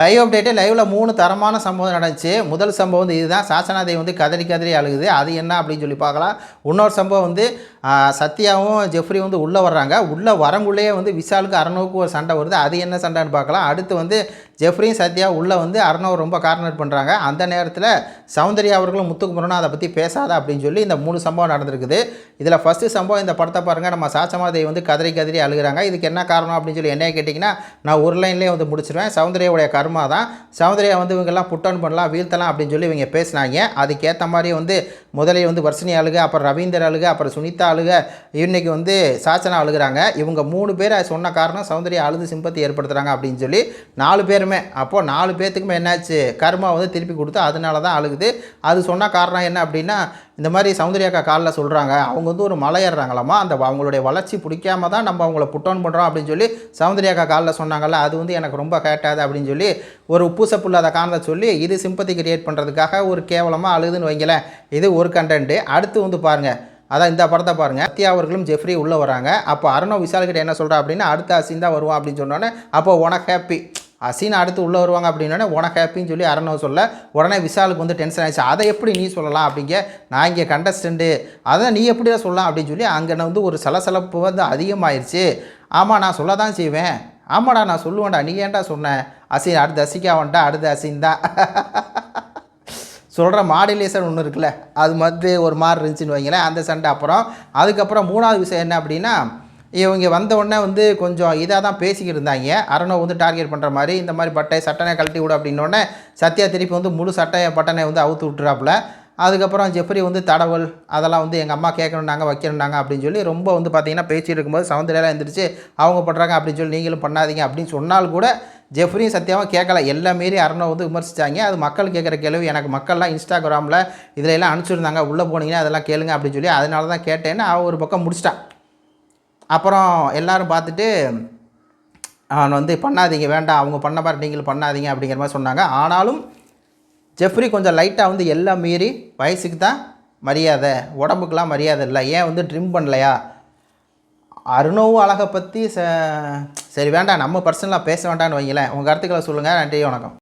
Live update லைவில் மூணு தரமான சம்பவம் நடந்துச்சு. முதல் சம்பவம் வந்து இதுதான். சாசனாதேவி வந்து கதறி கதறி அழுகுது. அது என்ன அப்படின்னு சொல்லி பார்க்கலாம். இன்னொரு சம்பவம் வந்து சத்யாவும் ஜெஃப்ரி வந்து உள்ளே வர்றாங்க. உள்ளே வரங்குள்ளேயே வந்து விஷாலுக்கு அரணவுக்கு ஒரு சண்டை வருது. அது என்ன சண்டைன்னு பார்க்கலாம். அடுத்து வந்து ஜெஃப்ரியும் சத்யா உள்ளே வந்து அறநூறு ரொம்ப கார்னர் பண்ணுறாங்க அந்த நேரத்தில் சௌந்தர்யா அவர்களும் முத்துக்குமரனும் அதை பற்றி பேசாத அப்படின்னு சொல்லி இந்த மூணு சம்பவம் நடந்திருக்குது. இதில் ஃபஸ்ட்டு சம்பவம் இந்த படத்தை பாருங்கள் நம்ம சாச்சமாதை வந்து கதறி கதறி அழுகுறாங்க. இதுக்கு என்ன காரணம் அப்படின்னு சொல்லி என்னைய கேட்டிங்கன்னா நான் ஒரு லைன்லேயே வந்து முடிச்சிருவேன். சௌந்தர்யாவுடைய கர்ம தான் சௌந்தர்யா வந்து இவங்கெல்லாம் புட்டன் பண்ணலாம் வீழ்த்தலாம் அப்படின்னு சொல்லி இவங்க பேசினாங்க. அதுக்கேற்ற மாதிரி வந்து முதலில் வந்து வர்ஷினி அழுக அப்புறம் ரவீந்தர் அழுக அப்புறம் சுனிதா அழுக இன்னைக்கு வந்து சாச்சனா அழுகுறாங்க. இவங்க மூணு பேர் சொன்ன காரணம் சௌந்தர்யா அழுது சிம்பத்தி ஏற்படுத்துகிறாங்க அப்படின்னு சொல்லி நாலு பேருமே அப்போது நாலு பேர்த்துக்குமே என்னாச்சு? கர்மா வந்து திருப்பி கொடுத்து அதனால தான் அழுகுது. அது சொன்ன காரணம் என்ன அப்படின்னா இந்த மாதிரி சௌந்தர்யாக்கா காலில் சொல்கிறாங்க அவங்க வந்து ஒரு மலை ஏறுறாங்களாமா அந்த அவங்களுடைய வளர்ச்சி பிடிக்காம தான் நம்ம அவங்கள புட்டோன் பண்ணுறோம் அப்படின்னு சொல்லி சௌந்தர்யாக்கா காலில் சொன்னாங்கல்ல அது வந்து எனக்கு ரொம்ப கேட்டாது அப்படின்னு சொல்லி ஒரு பூசப்புல்லாத காரணத்தை சொல்லி இது சிம்பத்தி கிரியேட் பண்ணுறதுக்காக ஒரு கேவலமாக அழுதுன்னு வைங்களேன் இது ஒரு கண்டென்ட்டு அடுத்து வந்து பாருங்கள் அதான் இந்த படத்தை பாருங்கள் சத்யா அவர்களும் ஜெஃப்ரி உள்ளே வராங்க அப்போ அருணோ விஷால்கிட்ட என்ன சொல்கிறா அப்படின்னா அடுத்த அசின் தான் வருவான் அப்படின்னு சொன்னோன்னே அப்போ உனக்கு ஹாப்பி அசீன் அடுத்து உள்ளே வருவாங்க அப்படின்னோடனே உனக்கு ஹாப்பின்னு சொல்லி அரணவ சொல்ல உடனே விஷாலுக்கு வந்து டென்ஷன் ஆயிடுச்சு. அதை எப்படி நீ சொல்லலாம்? அப்படிங்க நான் இங்கே கண்டஸ்டண்ட்டு அதை நீ எப்படி சொல்லலாம்? அப்படின்னு சொல்லி அங்கே வந்து ஒரு சலசலப்பு வந்து அதிகமாகிடுச்சு ஆமாம் நான் சொல்ல தான் செய்வேன். ஆமாடா நான் சொல்லுவேன்டா. நீ ஏன்டா சொன்னேன் அசீன் அடுத்து அசிக்கா வந்துட்டா அடுத்து அசீன் தான். சொல்கிற மாடுலேஷன் ஒன்று இருக்குல்ல அது மாதிரி ஒரு மாதிரி இருந்துச்சுன்னு வைங்களேன் அந்த சண்டை. அப்புறம் அதுக்கப்புறம் மூணாவது விஷயம் என்ன அப்படின்னா இவங்க வந்த உடனே வந்து கொஞ்சம் இதாக தான் பேசிக்கிட்டு இருந்தாங்க. அரணோ வந்து டார்கெட் பண்ணுற மாதிரி இந்த மாதிரி பட்டை சட்டனை கழட்டி விடு அப்படின்னோடனே சத்யா திருப்பி வந்து முழு சட்டையை பட்டனை வந்து அவுத்து விட்டுறாப்புல. அதுக்கப்புறம் ஜெஃப்ரி வந்து தடவல் அதெல்லாம் வந்து எங்கள் அம்மா கேட்கணுன்னாங்க வைக்கணுன்னாங்க அப்படின்னு சொல்லி ரொம்ப வந்து பார்த்தீங்கன்னா பேச்சு இருக்கும்போது சவுந்தரையெல்லாம் எழுந்திரிச்சு அவங்க பண்ணுறாங்க அப்படின்னு சொல்லி நீங்களும் பண்ணாதீங்க அப்படின்னு சொன்னால் கூட ஜெஃப்ரியும் சத்தியாவும் கேட்கல. எல்லா மீறி அருணை வந்து விமர்சித்தாங்க அது மக்கள் கேட்குற கேள்வி. எனக்கு மக்கள்லாம் இன்ஸ்டாகிராமில் இதில் எல்லாம் அனுப்பிச்சிருந்தாங்க. உள்ளே போனீங்கன்னா அதெல்லாம் கேளுங்க அப்படின்னு சொல்லி அதனால தான் கேட்டேன்னு அவன் ஒரு பக்கம் முடிச்சிட்டான் அப்புறம் எல்லோரும் பார்த்துட்டு அவன் வந்து பண்ணாதீங்க வேண்டாம் அவங்க பண்ண மாதிரி நீங்களும் பண்ணாதீங்க அப்படிங்கிற மாதிரி சொன்னாங்க. ஆனாலும் ஜெஃப்ரி கொஞ்சம் லைட்டாக வந்து எல்லாம் மீறி வயசுக்கு தான் மரியாதை உடம்புக்கெலாம் மரியாதை இல்லை ஏன் வந்து ட்ரிம் பண்ணலையா? அருணவும் அழகை பற்றி ச சரி வேண்டாம் நம்ம பர்சனலாக பேச வேண்டாம்னு வைங்களேன். உங்கள் கருத்துக்களை சொல்லுங்கள் நன்றி வணக்கம்.